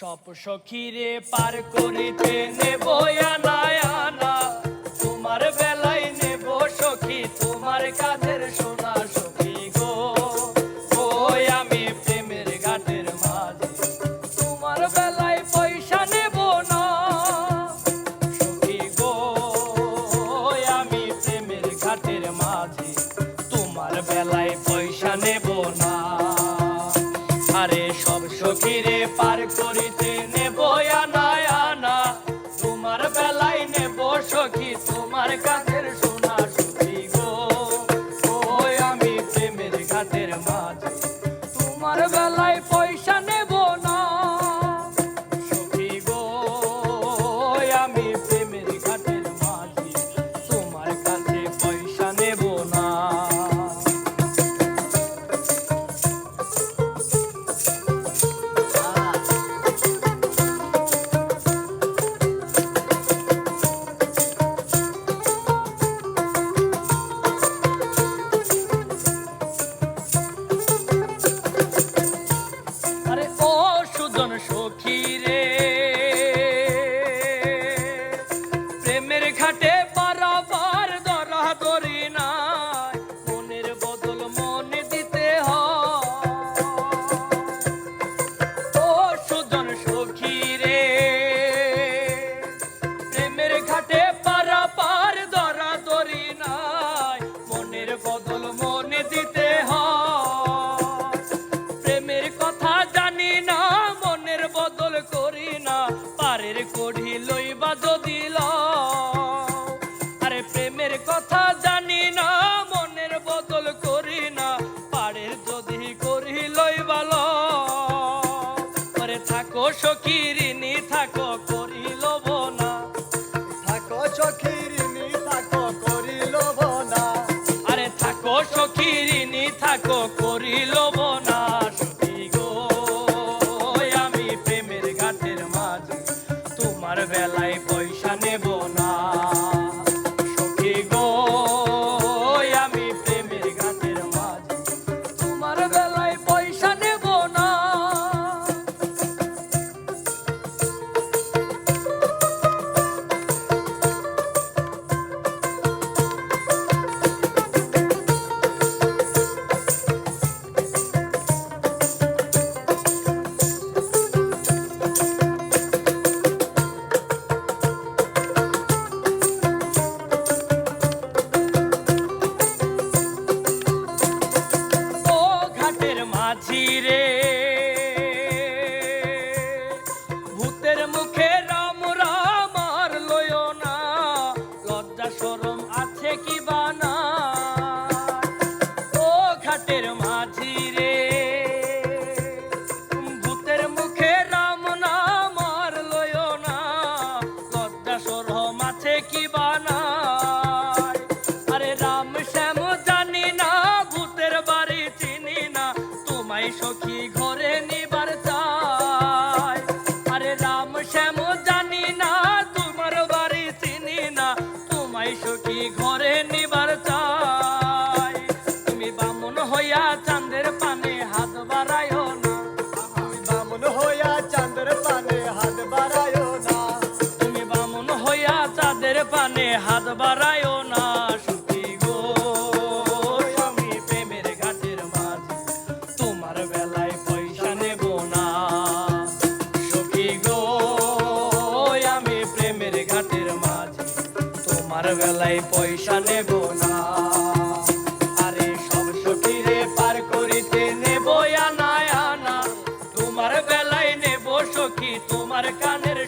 সব সখীরে পার করিতে নেব আনা। তোমার বেলায় নেব সখী, তোমার সোনা সখী গো। ওই আমি প্রেমের ঘাটের মাঝে, তোমার বেলায় পয়সা নেব না। সখী গো আমি প্রেমের ঘাটের মাঝে, তোমার বেলায় পয়সা নেব না। আরে সব তোমার ঘাটে বারবার ধরা ধরি না মনের বদল মনে দিতে ও সুজন সখী রে, প্রেমের ঘাটে পারাপার ধরা ধরি নাই। মনের বদল মনে দিতে প্রেমের কথা জানি না, মনের বদল করি না। পারের মাঝি রে। হাত বাড়ায়ও না তোমার পয়সা নেব না। সুখী গো, আমি মাছ তোমার বেলায় পয়সা নেব না। আরে সব সখীরে পার করিতে নেব আনা আনা, তোমার বেলায় নেব সখী, তোমার কানের